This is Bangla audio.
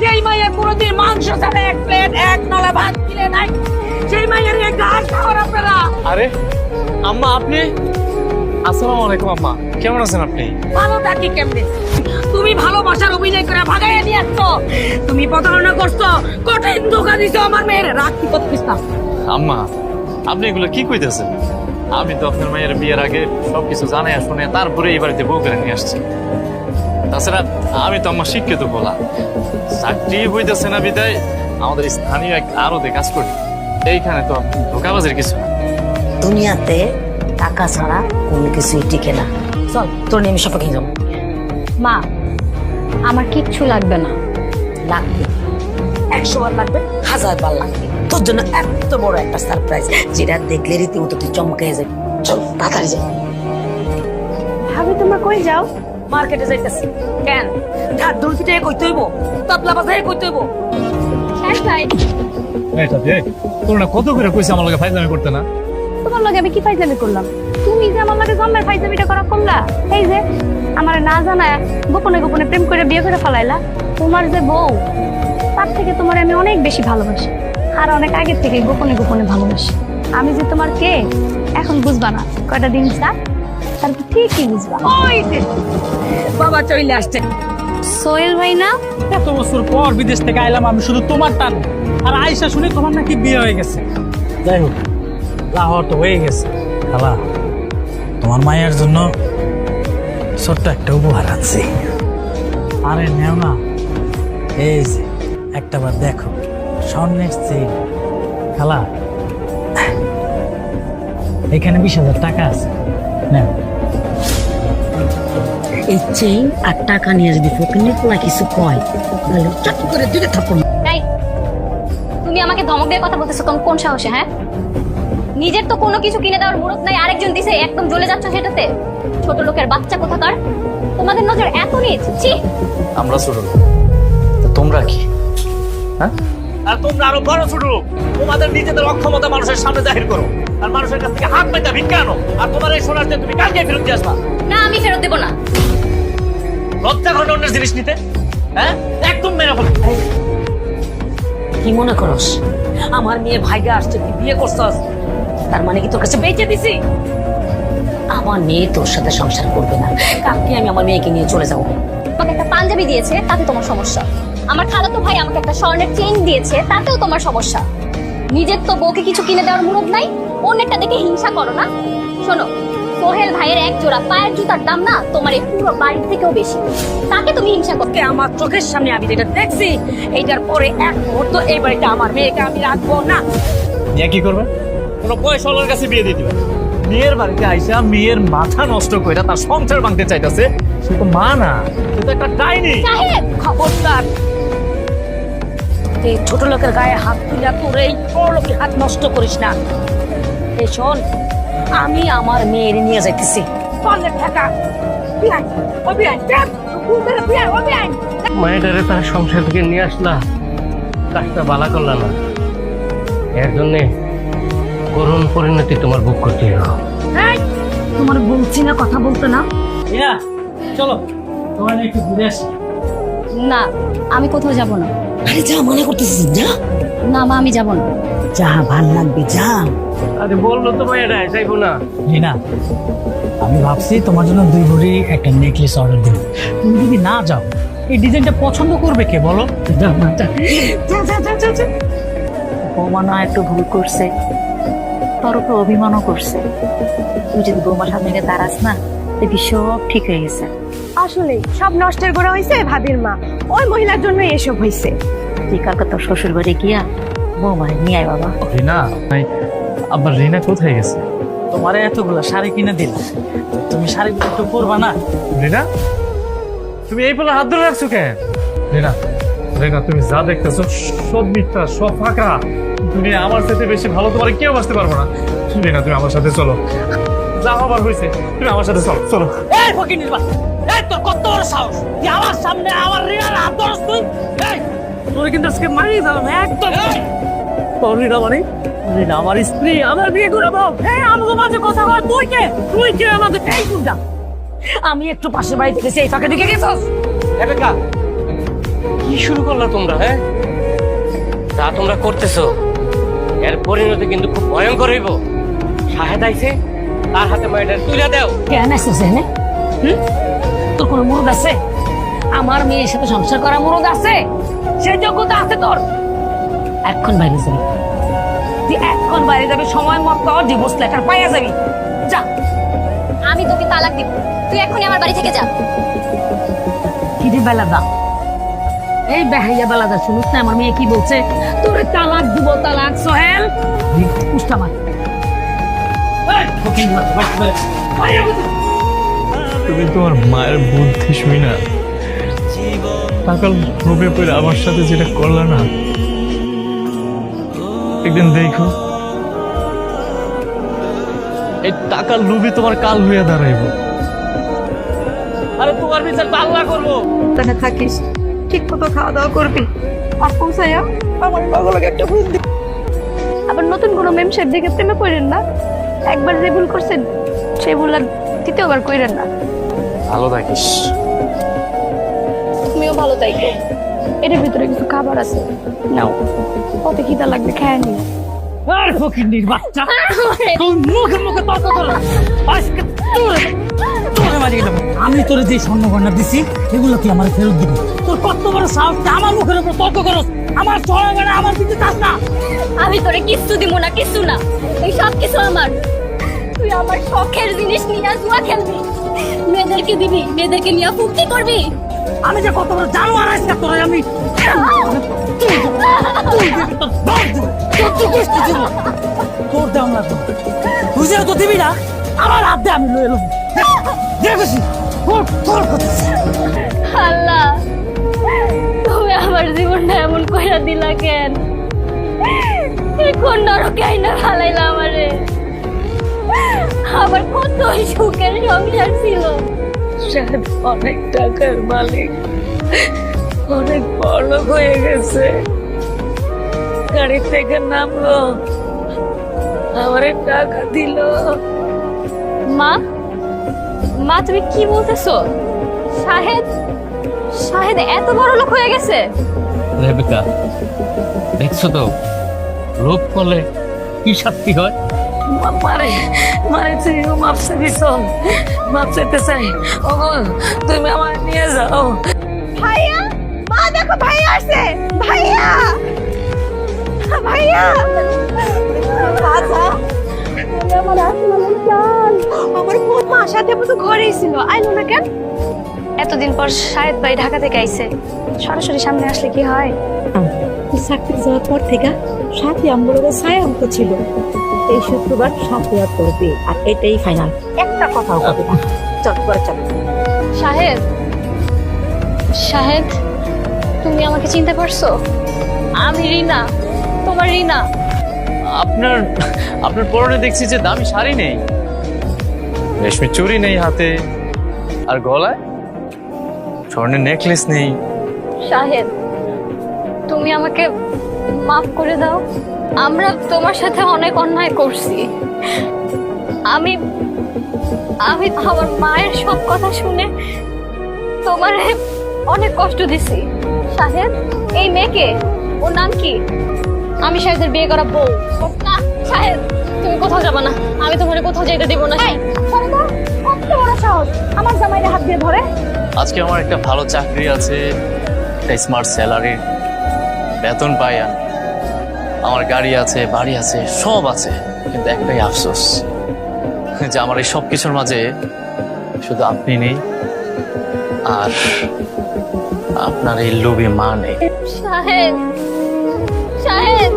যেই মাইয়া কোনোদিন মাংস ছাড়া এক প্লেট এক নলা ভাত কিনে নাই সেই মাইয়ের এই ঘাস খাওয়ার আপনারা। আরে আম্মা আপনি? আসসালামু আলাইকুম আম্মা। কেমন আছেন আপনি? ভালো থাকি কেমনে? তুমি ভালোবাসার অভিনয় করে ভাগাইয়া নিয়ে আসছো তুমি প্রতারণা করছ কঠিন ধোকা দিছো আমার মেয়ের। রাখি করতিস না আম্মা আপনি এগুলো কি কইতেছেন? আমি তো আপনার মায়ের বিয়ের আগে সবকিছু জানাই শুনে তারপরে এই বাড়িতে বউ করে নিয়ে আসছি। তাছাড়া আমি তো আমার শিক্ষিত বলা। চাকরি হইতেছে না বিদায় আমাদের স্থানীয় এক আরতে কাজ করি। এইখানে তো ধোকাবাজের কিছু না দুনিয়াতে টাকা ছাড়া কোনো কিছুই টিকে না। চল তোর আমি শপিং যাব। মা আমার কিচ্ছু লাগবে না। লাগবে। একশো বার লাগবে হাজার বার লাগবে। তোর জন্য এত বড় একটা সারপ্রাইজ যেটা দেখলে রীতিমতো তুই চমকে যাবে। চল তাড়াতাড়ি যাই ভাবি তোমরা কই যাও? মার্কেটে যাইতেছি। কেন? ঢাক পিঠে কইতে হইব? তবলা বাজারে কইতে হইব? হ্যাঁ ভাই। এটা দে তোর না কত করে কইছে আমার লগে ফাইজলামি করতে না? তোমার লগে আমি কি ফাইজলামি করলাম? তুমি যে আমার লগে ফাইজলামিটা করা করলা? এই যে আমার না জানায় গোপনে গোপনে প্রেম করে বিয়ে করে ফেলাইলা। তোমার যে বউ তার থেকে তোমার আমি অনেক বেশি ভালোবাসি। আর অনেক আগে থেকে গোপনে গোপনে ভালোবাসি। আমি যে তোমার কে এখন বুঝবা না। কয়টা দিন যাক তারপর ঠিকই বুঝবা। ওই যে বাবা চলে আসছে। সোহেল ভাই না? এত বছর পর বিদেশ থেকে আইলাম আমি শুধু তোমার টান। আর আয়সা শুনে তোমার নাকি বিয়ে হয়ে গেছে। যাই হোক লাহোর তো হয়ে গেছে। খালা তোমার মায়ের জন্য ছোট্ট একটা উপহার আছে আরে নেও না। এই যে একটা বার দেখো। স্বর্ণের চেইন। খালা এখানে বিশ হাজার টাকা আছে। নেও। এই চেইন আর টাকা নিয়ে যদি ফকিনের পোলা কিছু কয়। তাহলে চট করে থাপ্পড় এই তুমি আমাকে ধমক দিয়ে কথা বলতেছো কোন কোন সাহসে হ্যাঁ? নিজের তো কোনো কিছু কিনে দেওয়ার মুরত নাই আরেকজন দিছে একদম জ্বলে যাচ্ছ সেটাতে। ছোট লোকের বাচ্চা কোথাকার? তোমাদের নজর এত নিয়েছে ছি! আমরা ছোট লোক। তো তোমরা কি? হ্যাঁ? আর তোমরা আরও বড় ছোট লোক। তোমাদের নিজেদের অক্ষমতা মানুষের সামনে জাহির করো। আর মানুষের কাছ থেকে হাত পাইতা ভিক্ষা আনো। আর তোমার এই সোনার তুমি কালকে ফেরত দিয়ে আসবা। না আমি ফেরত দেবো না। লজ্জা করে না অন্যের জিনিস নিতে? হ্যাঁ? একদম মেরে ফেলো। কি মনে করস? আমার মেয়ে ভাইগা আসছে তুই বিয়ে করছস। তার মানে কি তোর কাছে বেঁচে দিছি? আমার মেয়ে তোর সাথে সংসার করবে না। কালকে আমি আমার মেয়েকে নিয়ে চলে যাব। আমাকে একটা পাঞ্জাবি দিয়েছে তাতে তোমার সমস্যা। আমার খালাতো ভাই আমাকে একটা স্বর্ণের চেইন দিয়েছে তাতেও তোমার সমস্যা। নিজের তো বউকে কিছু কিনে দেওয়ার মুরত নাই অন্যেরটা দেখে হিংসা করো না। শোনো সোহেল ভাইয়ের এক জোড়া পায়ের জুতার দাম না তোমার এই পুরো বাড়ির থেকেও বেশি। তাকে তুমি হিংসা করতে আমার চোখের সামনে আমি যেটা দেখছি এইটার পরে এক মুহূর্ত এই বাড়িতে আমার মেয়েকে আমি রাখব না। নিয়ে কি করবে? কোনো পয়সাওয়ালার কাছে বিয়ে দিয়ে দিবে। মেয়ের বাড়িতে আইসা মেয়ের মাথা নষ্ট করে তার সংসার ভাঙতে চাইতেছে সে তো মা না সে তো একটা ডাইনি সাহেব! খবরদার। এই ছোট লোকের গায়ে হাত তুলে তোর এই বড় লোকের হাত নষ্ট করিস না। এই শোন আমি আমার মেয়ের নিয়ে যাইতেছি। মায়েটারে তার সংসার থেকে নিয়ে আসলা কাজটা বালা করলা না। এর জন্যে করুণ পরিণতি তোমার বুক করতে তোমার বলছি না কথা বলতে না? চলো তোমার একটু ঘুরে আসি। না আমি কোথাও যাব না। আরে যা মনে করতেছিস যা। না মা আমি যাব না। যা ভালো লাগবে যা। আরে বলল তো যাইবো না। রিনা আমি ভাবছি তোমার জন্য দুই ভরি একটা নেকলেস অর্ডার দেব। তুমি যদি না যাও এই ডিজাইনটা পছন্দ করবে কে বলো? যা মা, যা। যা, যা, যা, যা, যা। বৌমা না একটু ভুল করছে। তোর উপর অভিমানও করছে। তুই যদি বৌমার সামনে গিয়ে দাঁড়াস না দেখবি সব ঠিক হয়ে গেছে। আসলে সব নষ্টের গোড়া হয়েছে ভাবির মা। ওই মহিলার জন্য এসব হয়েছে তুই কালকে তোর শ্বশুর বাড়ি গিয়া বৌমারে নিয়ে আয় বাবা। ভাই আবার রিনা কোথায় গেছে? তোমার এতগুলো শাড়ি কিনে দিলাম। তুমি শাড়িগুলো একটু পরবা না? রিনা? তুমি এই পেলে হাত ধরে রাখছো কেন? রিনা রিনা তুমি যা দেখতেছো সব মিথ্যা সব ফাঁকা। তুমি আমার সাথে বেশি ভালো তোমার কেউ বাঁচতে পারব না। রিনা তুমি আমার সাথে চলো। যা হবার হয়েছে তুমি আমার সাথে চলো চলো। এই ফকির বাচ্চা, এই তোর কত বড় সাহস। তুই আমার সামনে আমার রিনার হাত ধরস তুই। এই তোর কিন্তু আজকে মারিয়ে দিলাম একদম। মানে? আমার স্ত্রী আমার বিয়ে করে বল আমাকে মাঝে কথা বল তুই কে? তুই কে আমাদের এই গুন্ডা আমি একটু পাশের বাড়ি থেকে সেই ফাঁকে ঢুকে গেছস? রেবেকা কি শুরু করলা তোমরা হ্যাঁ? যা তোমরা করতেছো এর পরিণতি কিন্তু খুব ভয়ঙ্কর হইব। আইছে তার হাতে তুলে দাও। কেন আসছিস এখানে? হুম? তোর কোনো মুরদ আছে? আমার মেয়ের সাথে সংসার করা মুরদ আছে? সেই যোগ্যতা আছে তোর। এখন বাইরে যাবি। তুই এখন বাইরে যাবি সময় মতো ডিভোর্স লেটার পাইয়া যাবি। যা। আমি তোকে তালাক দিব। তুই এখনই আমার বাড়ি থেকে যা। কিরে বেলাদা? এই বেহাইয়া বেলাদা শুনুস না আমার মেয়ে কি বলছে? তোরে তালাক দিব তালাক সোহেল। পুষ্টা মার। তুমি তোমার মায়ের বুদ্ধি শুই না। টাকার লোভে পড়ে আমার সাথে যেটা করলা না একদিন দেখো। এই টাকার লোভে তোমার কাল হইয়া দাঁড়াইব। আরে তোমার বিচার আল্লাহ করব। তাহলে থাকিস। ঠিক মতো খাওয়া দাওয়া করবি। আর পৌঁছাইয়া আমার লগে একটা ভুল আবার নতুন কোনো মেম সাহেব দেখে প্রেমে কইরেন না? একবার যে ভুল করছেন সেই ভুল আর দ্বিতীয়বার কইরেন না। ভালো থাকিস। তুমিও ভালো তাই এটার ভিতরে কিছু খাবার আছে। নাও। কত খিদা লাগবে খেয়ে নি আর ফকিন্নির বাচ্চা। কোন মুখে মুখে তর্ক করো। আজকে তোরে তোরে মারি গেলাম আমি তোর যে স্বর্ণ গয়না দিছি এগুলো কি আমার ফেরত দিবি। তোর কত বড় সাহস তুই আমার মুখের উপর তর্ক করস। আমার স্বর্ণ গয়না আমার দিতে চাস না। আমি তোরে কিচ্ছু দিব না কিচ্ছু না। এই সব কিছু আমার। তুই আমার শখের জিনিস নিয়ে জুয়া খেলবি। মেয়েদেরকে দিবি মেয়েদেরকে নিয়ে ফুর্তি করবি। আমি যে কত বড় জানোয়ার আজকে তোরে আমি তোর দাম না তো তো দিবি না, আমার হাত আমি লয়ে এলাম দেখেছি আল্লাহ, তুমি আমার জীবনটা এমন কইরা দিলা কেন? এখন নরকে আইনা ফালাইলা আমারে? আমার কত সুখের সংসার ছিল। সাহেব অনেক টাকার মালিক অনেক বড় হয়ে গেছে। গাড়ি থেকে নামলো আমার টাকা দিল। মা মা তুমি কি বলতেছো? শাহেদ শাহেদ এত বড় লোক হয়ে গেছে। রেবেকা দেখছ তো? লোভ করলে কি শাস্তি হয়? মারে মারে তুই মাপ চাবি চল। মাপ চাইতে চাই। ওগো তুমি আমার নিয়ে যাও। ভাইয়া মা দেখো ভাইয়া আসছে। ভাইয়া! ভাইয়া! বাবা আমার আসমানের চাঁদ আমার মা সাথে মতো ঘরেই ছিল। আইলো না কেন? এতদিন পর শাহেদ ভাই ঢাকা থেকে আইছে। সরাসরি সামনে আসলে কি হয়? চাকরি যাওয়ার পর থেকে সাথে আমগুলো ছায়া অঙ্ক ছিল। এই শুক্রবার সাথে আর করবে আর এটাই ফাইনাল একটা কথাও হবে না। চল করে চল। শাহেদ শাহেদ তুমি আমাকে চিনতে পারছ? আমি রিনা তোমার রিনা। আপনার আপনার পরনে দেখছি যে দামি শাড়ি নেই। রেশমি চুড়ি নেই হাতে। আর গলায় স্বর্ণের নেকলেস নেই। শাহেদ তুমি আমাকে মাফ করে দাও। আমরা তোমার সাথে অনেক অন্যায় করছি। আমি আমি আমার মায়ের সব কথা শুনে তোমার অনেক কষ্ট দিছি। শাহেদ এই মেয়েকে ওর নাম কি? আমি শাহেদের বিয়ে করা বউ। না শাহেদ তুমি কোথাও যাবে না। আমি তোমার কোথাও যেতে দিব না। কত বড় সাহস। আমার জামাইরে হাত দিয়ে ধরে। আজকে আমার একটা ভালো চাকরি আছে একটা স্মার্ট স্যালারি বেতন পাই আমি। আমার গাড়ি আছে, বাড়ি আছে, সব আছে, কিন্তু একটাই আফসোস যে আমার এই সব কিছুর মাঝে শুধু আপনি নেই আর আপনার এই লোভে মা নেই। সাহেব শাহেদ